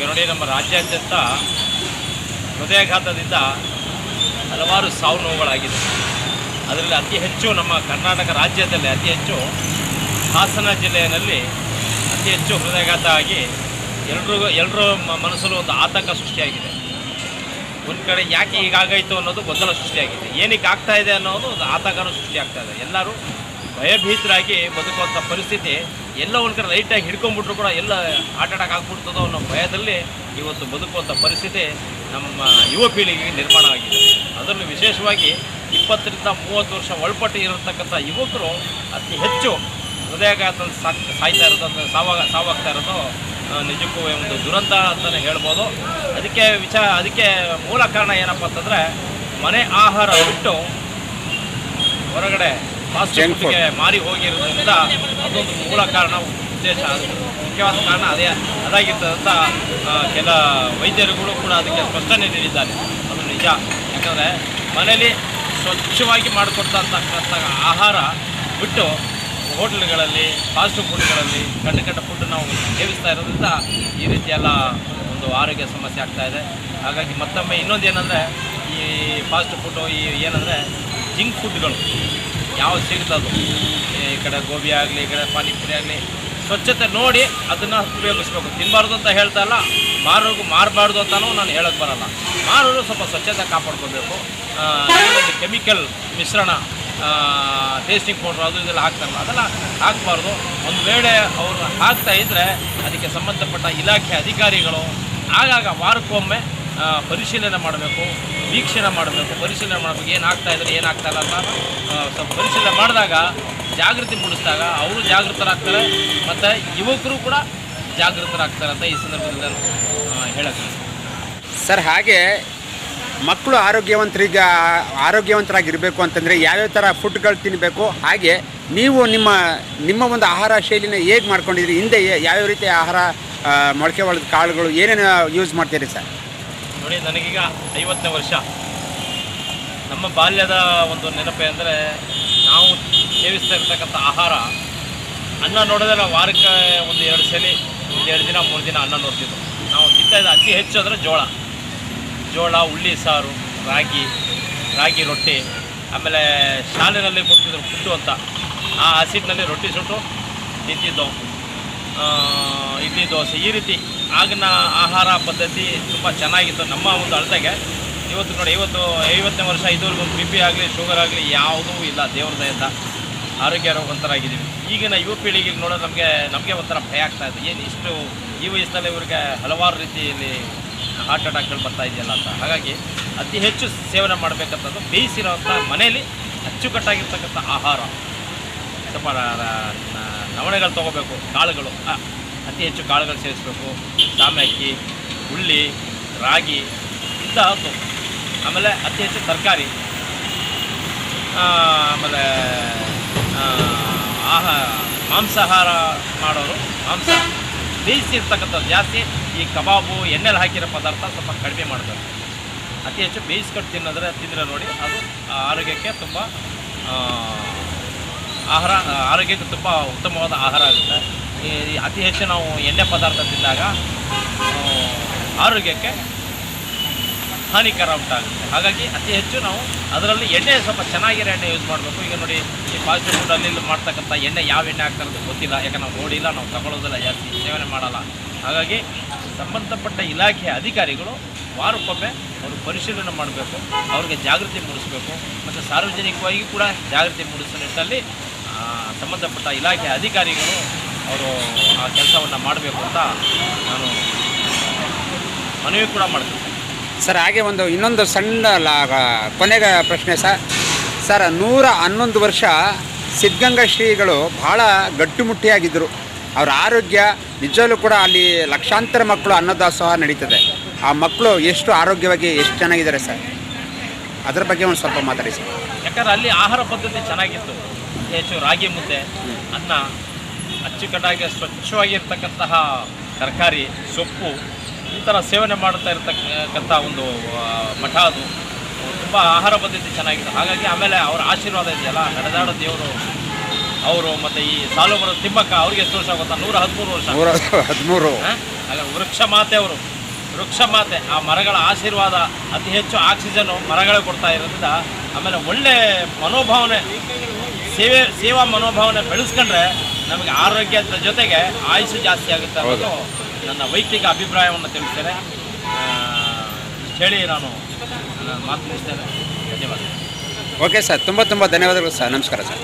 ಈಗ ನೋಡಿ ನಮ್ಮ ರಾಜ್ಯಾದ್ಯಂತ ಹೃದಯಾಘಾತದಿಂದ ಹಲವಾರು ಸಾವು ನೋವುಗಳಾಗಿದೆ. ಅದರಲ್ಲಿ ಅತಿ ಹೆಚ್ಚು ನಮ್ಮ ಕರ್ನಾಟಕ ರಾಜ್ಯದಲ್ಲಿ ಅತಿ ಹೆಚ್ಚು ಹಾಸನ ಜಿಲ್ಲೆಯಲ್ಲಿ ಅತಿ ಹೆಚ್ಚು ಹೃದಯಾಘಾತ ಆಗಿ ಎಲ್ರಿಗೂ ಎಲ್ಲರ ಮನಸ್ಸಲ್ಲೂ ಒಂದು ಆತಂಕ ಸೃಷ್ಟಿಯಾಗಿದೆ. ಒಂದು ಕಡೆ ಯಾಕೆ ಹೀಗಾಗಾಯಿತು ಅನ್ನೋದು ಗೊಂದಲ ಸೃಷ್ಟಿಯಾಗಿದೆ. ಏನಕ್ಕೆ ಆಗ್ತಾ ಇದೆ ಅನ್ನೋದು ಒಂದು ಆತಂಕನೂ ಸೃಷ್ಟಿಯಾಗ್ತಾ ಇದೆ. ಎಲ್ಲರೂ ಭಯಭೀತರಾಗಿ ಬದುಕುವಂಥ ಪರಿಸ್ಥಿತಿ ಎಲ್ಲ ಒಂದು ಕಡೆ ಲೈಟಾಗಿ ಹಿಡ್ಕೊಂಡ್ಬಿಟ್ರು ಕೂಡ ಎಲ್ಲ ಹಾರ್ಟ್ ಆಗ್ಬಿಡ್ತದೋ ಅನ್ನೋ ಭಯದಲ್ಲಿ ಇವತ್ತು ಬದುಕುವಂಥ ಪರಿಸ್ಥಿತಿ ನಮ್ಮ ಯುವ ಪೀಳಿಗೆಗೆ ನಿರ್ಮಾಣ ಆಗಿದೆ. ಅದರಲ್ಲೂ ವಿಶೇಷವಾಗಿ ಇಪ್ಪತ್ತರಿಂದ ಮೂವತ್ತು ವರ್ಷ ಒಳಪಟ್ಟು ಇರತಕ್ಕಂಥ ಯುವಕರು ಅತಿ ಹೆಚ್ಚು ಹೃದಯಾಘಾತ ಸಾಯ್ತಾ ಇರೋದು ಸಾವಾಗ ಸಾವಾಗ್ತಾ ಇರೋದು ನಿಜಕ್ಕೂ ಒಂದು ದುರಂತ ಅಂತಲೇ ಹೇಳ್ಬೋದು. ಅದಕ್ಕೆ ವಿಚಾರ, ಅದಕ್ಕೆ ಮೂಲ ಕಾರಣ ಏನಪ್ಪ ಅಂತಂದರೆ ಮನೆ ಆಹಾರ ಬಿಟ್ಟು ಹೊರಗಡೆ ಫಾಸ್ಟ್. ಫುಡ್ಗೆ ಮಾರಿ ಹೋಗಿರೋದ್ರಿಂದ ಅದೊಂದು ಮೂಲ ಕಾರಣ ಉದ್ದೇಶ. ಮುಖ್ಯವಾದ ಕಾರಣ ಅದೇ ಅದಾಗಿರ್ತದೆ ಅಂತ ಕೆಲ ವೈದ್ಯರುಗಳು ಕೂಡ ಅದಕ್ಕೆ ಸ್ಪಷ್ಟನೆ ನೀಡಿದ್ದಾರೆ. ಅದು ನಿಜ. ಯಾಕಂದರೆ ಮನೇಲಿ ಸ್ವಚ್ಛವಾಗಿ ಮಾಡಿಕೊಡ್ತಕ್ಕಂಥ ಆಹಾರ ಬಿಟ್ಟು ಹೋಟ್ಲ್ಗಳಲ್ಲಿ ಫಾಸ್ಟ್ ಫುಡ್ಗಳಲ್ಲಿ ಕಟ್ಟ ಕಟ್ಟ ಫುಡ್ ನಾವು ಸೇವಿಸ್ತಾ ಇರೋದ್ರಿಂದ ಈ ರೀತಿಯೆಲ್ಲ ಒಂದು ಆರೋಗ್ಯ ಸಮಸ್ಯೆ ಆಗ್ತಾ ಇದೆ. ಹಾಗಾಗಿ ಮತ್ತೊಮ್ಮೆ ಇನ್ನೊಂದು ಏನಂದರೆ ಈ ಫಾಸ್ಟ್ ಫುಡ್ಡು ಈ ಏನಂದರೆ ಜಿಂಕ್ ಫುಡ್ಗಳು. ಯಾವ್ದು ಸಿಗ್ತದೋ ಈ ಕಡೆ ಗೋಬಿ ಆಗಲಿ, ಈ ಕಡೆ ಪಾನಿಪುರಿ ಆಗಲಿ, ಸ್ವಚ್ಛತೆ ನೋಡಿ ಅದನ್ನು ಉಪಯೋಗಿಸ್ಬೇಕು. ತಿನ್ನಬಾರ್ದು ಅಂತ ಹೇಳ್ತಾ ಇಲ್ಲ. ಮಾರೋರ್ಗು ಮಾರಬಾರ್ದು ಅಂತಲೂ ನಾನು ಹೇಳೋಕ್ಕೆ ಬರಲ್ಲ. ಮಾರೋರು ಸ್ವಲ್ಪ ಸ್ವಚ್ಛತೆ ಕಾಪಾಡ್ಕೋಬೇಕು. ಕೆಮಿಕಲ್ ಮಿಶ್ರಣ ಟೇಸ್ಟಿಂಗ್ ಪೌಡ್ರ್ ಅದು ಇದೆಲ್ಲ ಹಾಕ್ತಾರಲ್ಲ, ಅದೆಲ್ಲ ಹಾಕಬಾರ್ದು. ಒಂದು ವೇಳೆ ಅವರು ಹಾಕ್ತಾ ಇದ್ದರೆ ಅದಕ್ಕೆ ಸಂಬಂಧಪಟ್ಟ ಇಲಾಖೆ ಅಧಿಕಾರಿಗಳು ಆಗಾಗ ವಾರಕ್ಕೊಮ್ಮೆ ಪರಿಶೀಲನೆ ಮಾಡಬೇಕು, ವೀಕ್ಷಣೆ ಮಾಡಬೇಕು. ಪರಿಶೀಲನೆ ಮಾಡಬೇಕು. ಏನಾಗ್ತಾ ಇದ್ದಾರೆ ಏನಾಗ್ತಾ ಇಲ್ಲ ಅಂತ ಸ್ವಲ್ಪ ಪರಿಶೀಲನೆ ಮಾಡಿದಾಗ, ಜಾಗೃತಿ ಮೂಡಿಸಿದಾಗ ಅವರು ಜಾಗೃತರಾಗ್ತಾರೆ, ಮತ್ತು ಯುವಕರು ಕೂಡ ಜಾಗೃತರಾಗ್ತಾರೆ ಅಂತ ಈ ಸಂದರ್ಭದಲ್ಲಿ ನಾನು ಹೇಳೋದು ಸರ್, ಹಾಗೆ ಮಕ್ಕಳು ಆರೋಗ್ಯವಂತರಿಗೆ ಆರೋಗ್ಯವಂತರಾಗಿರಬೇಕು ಅಂತಂದರೆ ಯಾವ್ಯಾವ ಥರ ಫುಡ್ಗಳು ತಿನ್ನಬೇಕು ಹಾಗೆ ನೀವು ನಿಮ್ಮ ನಿಮ್ಮ ಒಂದು ಆಹಾರ ಶೈಲಿನ ಹೇಗೆ ಮಾಡ್ಕೊಂಡಿದ್ರಿ ಹಿಂದೆ ಯಾವ್ಯಾವ ರೀತಿ ಆಹಾರ ಮೊಳಕೆ ಒಳದ ಕಾಳುಗಳು ಏನೇನು ಯೂಸ್ ಮಾಡ್ತೀರಿ ಸರ್? ನೋಡಿ ನನಗೀಗ ಐವತ್ತನೇ ವರ್ಷ. ನಮ್ಮ ಬಾಲ್ಯದ ಒಂದು ನೆನಪೆ ಅಂದರೆ ನಾವು ಸೇವಿಸ್ತಾ ಇರ್ತಕ್ಕಂಥ ಆಹಾರ ಅನ್ನ ನೋಡಿದ್ರೆ ನಾವು ವಾರಕ್ಕೆ ಒಂದು ಎರಡು ಸಲ ಒಂದು ಎರಡು ದಿನ ಮೂರು ದಿನ ಅನ್ನ ನೋಡ್ತಿದ್ವು. ನಾವು ತಿಂತಾಯಿದ್ದ ಅತಿ ಹೆಚ್ಚು ಅಂದರೆ ಜೋಳ. ಜೋಳ ಹುಳ್ಳಿ ಸಾರು ರಾಗಿ ರಾಗಿ ರೊಟ್ಟಿ ಆಮೇಲೆ ಶಾಲೆನಲ್ಲಿ ಕೊಡ್ತಿದ್ರು ಪುಟ್ಟು ಅಂತ. ಆ ಹಸಿಟ್ಟಿನಲ್ಲಿ ರೊಟ್ಟಿ ಸುಟ್ಟು ತಿಂತಿದ್ದೋ. ಆ, ಇಡ್ಲಿ ದೋಸೆ ಈ ರೀತಿ ಆಗಿನ ಆಹಾರ ಪದ್ಧತಿ ತುಂಬ ಚೆನ್ನಾಗಿತ್ತು ನಮ್ಮ ಒಂದು ಅಳತೆಗೆ. ಇವತ್ತು ನೋಡಿ, ಇವತ್ತು ಐವತ್ತನೇ ವರ್ಷ ಇದುವರೆಗೂ ಬಿ ಪಿ ಆಗಲಿ ಶುಗರ್ ಆಗಲಿ ಯಾವುದೂ ಇಲ್ಲ ದೇವ್ರ ಆರೋಗ್ಯ ಆರೋಗ್ಯವಂತರಾಗಿದ್ದೀವಿ ಈಗಿನ ಯುವ ಪೀಳಿಗೆಗೆ ನೋಡೋದು ನಮಗೆ ನಮಗೆ ಒಂಥರ ಭಯ ಆಗ್ತಾ ಇದೆ ಏನು ಇಷ್ಟು ಈ ವಯಸ್ಸಲ್ಲಿ ಇವರಿಗೆ ಹಲವಾರು ರೀತಿಯಲ್ಲಿ ಹಾರ್ಟ್ ಅಟ್ಯಾಕ್ಗಳು ಬರ್ತಾ ಇದೆಯಲ್ಲ ಅಂತ. ಹಾಗಾಗಿ ಅತಿ ಹೆಚ್ಚು ಸೇವನೆ ಮಾಡಬೇಕಂತದ್ದು ಬೇಯಿಸಿರೋಂಥ ಮನೆಯಲ್ಲಿ ಅಚ್ಚುಕಟ್ಟಾಗಿರ್ತಕ್ಕಂಥ ಆಹಾರ. ಸ್ವಲ್ಪ ನವಣೆಗಳು ತೊಗೋಬೇಕು, ಕಾಳುಗಳು. ಅತಿ ಹೆಚ್ಚು ಕಾಳುಗಳು ಸೇರಿಸ್ಬೇಕು. ಸಾಮೆ ಅಕ್ಕಿ ಹುಳ್ಳಿ, ರಾಗಿ ಇಂತಹದ್ದು ಆಮೇಲೆ ಅತಿ ಹೆಚ್ಚು ತರಕಾರಿ. ಆಮೇಲೆ ಆಹಾ, ಮಾಂಸಾಹಾರ ಮಾಡೋರು, ಮಾಂಸ. ಬೇಯಿಸಿರ್ತಕ್ಕಂಥದ್ದು ಜಾಸ್ತಿ, ಈ ಕಬಾಬು, ಎಣ್ಣೆಲಿ ಹಾಕಿರೋ ಪದಾರ್ಥ ಸ್ವಲ್ಪ ಕಡಿಮೆ ಮಾಡಬೇಕು ಅತಿ ಹೆಚ್ಚು ಬೇಯಿಸ್ಕೊಟ್ಟು ತಿನ್ನೋದ್ರೆ, ತಿಂದರೆ ನೋಡಿ ಅದು ಆರೋಗ್ಯಕ್ಕೆ ತುಂಬ ಆಹಾರ, ಆರೋಗ್ಯಕ್ಕೆ ತುಂಬ ಉತ್ತಮವಾದ ಆಹಾರ ಆಗುತ್ತೆ. ಈ ಅತಿ ಹೆಚ್ಚು ನಾವು ಎಣ್ಣೆ ಪದಾರ್ಥ ತಿಂದಾಗ ಆರೋಗ್ಯಕ್ಕೆ ಹಾನಿಕರ ಉಂಟಾಗುತ್ತೆ ಹಾಗಾಗಿ ಅತಿ ಹೆಚ್ಚು ನಾವು ಅದರಲ್ಲಿ ಎಣ್ಣೆ ಸ್ವಲ್ಪ ಚೆನ್ನಾಗಿರೋ ಎಣ್ಣೆ ಯೂಸ್ ಮಾಡಬೇಕು. ಈಗ ನೋಡಿ, ಈ ಫಾಸ್ಟ್ ಫುಡ್ಡಲ್ಲಿ ಇಲ್ಲಿ ಮಾಡ್ತಕ್ಕಂಥ ಎಣ್ಣೆ ಯಾವ ಎಣ್ಣೆ ಹಾಕ್ತಾರೆ ಅಂತ ಗೊತ್ತಿಲ್ಲ. ಯಾಕಂದ್ರೆ ನಾವು ನೋಡಿಲ್ಲ ನಾವು ತಗೊಳ್ಳೋದಿಲ್ಲ, ಜಾಸ್ತಿ ಸೇವನೆ ಮಾಡಲ್ಲ. ಹಾಗಾಗಿ ಸಂಬಂಧಪಟ್ಟ ಇಲಾಖೆ ಅಧಿಕಾರಿಗಳು ವಾರಕ್ಕೊಮ್ಮೆ ಅವರು ಪರಿಶೀಲನೆ ಮಾಡಬೇಕು, ಅವ್ರಿಗೆ ಜಾಗೃತಿ ಮೂಡಿಸಬೇಕು, ಮತ್ತು ಸಾರ್ವಜನಿಕವಾಗಿ ಕೂಡ ಜಾಗೃತಿ ಮೂಡಿಸೋ ನಿಟ್ಟಿನಲ್ಲಿ ಸಂಬಂಧಪಟ್ಟ ಇಲಾಖೆ ಅಧಿಕಾರಿಗಳು ಅವರು ಆ ಕೆಲಸವನ್ನು ಮಾಡಬೇಕು ಅಂತ ನಾನು ಮನವಿ ಕೂಡ ಮಾಡ್ತೀನಿ. ಸರ್ ಹಾಗೆ ಒಂದು ಇನ್ನೊಂದು ಸಣ್ಣ ಕೊನೆಗ ಕೊನೆಗೆ ಪ್ರಶ್ನೆ ಸರ್ ಸರ್ ನೂರ ಹನ್ನೊಂದು ವರ್ಷ ಸಿದ್ಧಗಂಗಾ ಶ್ರೀಗಳು ಭಾಳ ಗಟ್ಟುಮುಟ್ಟಿಯಾಗಿದ್ದರು. ಅವರ ಆರೋಗ್ಯ ನಿಜವಲ್ಲೂ ಕೂಡ ಅಲ್ಲಿ ಲಕ್ಷಾಂತರ ಮಕ್ಕಳು ಅನ್ನದಾಸೋಹ ನಡೀತದೆ. ಆ ಮಕ್ಕಳು ಎಷ್ಟು ಆರೋಗ್ಯವಾಗಿ ಎಷ್ಟು ಚೆನ್ನಾಗಿದ್ದಾರೆ ಸರ್? ಅದರ ಬಗ್ಗೆ ಒಂದು ಸ್ವಲ್ಪ ಮಾತಾಡಿ ಸರ್. ಯಾಕಂದ್ರೆ ಅಲ್ಲಿ ಆಹಾರ ಪದ್ಧತಿ ಚೆನ್ನಾಗಿತ್ತು. ಹೆಚ್ಚು ರಾಗಿ ಮುದ್ದೆ ಅನ್ನ ಅಚ್ಚುಕಟ್ಟಾಗಿ ಸ್ವಚ್ಛವಾಗಿರ್ತಕ್ಕಂತಹ ತರಕಾರಿ ಸೊಪ್ಪು ಈ ಥರ ಸೇವನೆ ಮಾಡ್ತಾ ಇರ್ತಕ್ಕಂಥ ಒಂದು ಮಠ ಅದು. ತುಂಬ ಆಹಾರ ಪದ್ಧತಿ ಚೆನ್ನಾಗಿದೆ. ಹಾಗಾಗಿ ಆಮೇಲೆ ಅವರ ಆಶೀರ್ವಾದ ಇದೆಯಲ್ಲ ನಡೆದಾಡೋ ದೇವರು ಅವರು ಮತ್ತು ಈ ಸಾಲು ಬರೋ ತಿಮ್ಮಕ್ಕ ಅವ್ರಿಗೆ ಎಷ್ಟು ವರ್ಷ ಗೊತ್ತಾ ನೂರ ಹದಿಮೂರು ವರ್ಷ. ಹದಿಮೂರು. ಹಾಗೆ ವೃಕ್ಷ ಮಾತೆ ಅವರು. ವೃಕ್ಷ ಮಾತೆ. ಆ ಮರಗಳ ಆಶೀರ್ವಾದ ಅತಿ ಹೆಚ್ಚು ಆಕ್ಸಿಜನ್ನು ಮರಗಳು ಕೊಡ್ತಾ ಇರೋದ್ರಿಂದ ಆಮೇಲೆ ಒಳ್ಳೆ ಮನೋಭಾವನೆ ಸೇವೆ ಸೇವಾ ಮನೋಭಾವನೆ ಬೆಳೆಸ್ಕೊಂಡ್ರೆ ನಮಗೆ ಆರೋಗ್ಯದ ಜೊತೆಗೆ ಆಯುಷು ಜಾಸ್ತಿ ಆಗುತ್ತೆ ಅನ್ನೋದು ನನ್ನ ವೈಯಕ್ತಿಕ ಅಭಿಪ್ರಾಯವನ್ನು ತಿಳಿಸ್ತೇನೆ. ಹೇಳಿ ನಾನು ಮಾತು ಮುಗಿಸ್ತೇನೆ. ಧನ್ಯವಾದ ಓಕೆ ಸರ್ ತುಂಬ ತುಂಬ ಧನ್ಯವಾದಗಳು ಸರ್. ನಮಸ್ಕಾರ ಸರ್.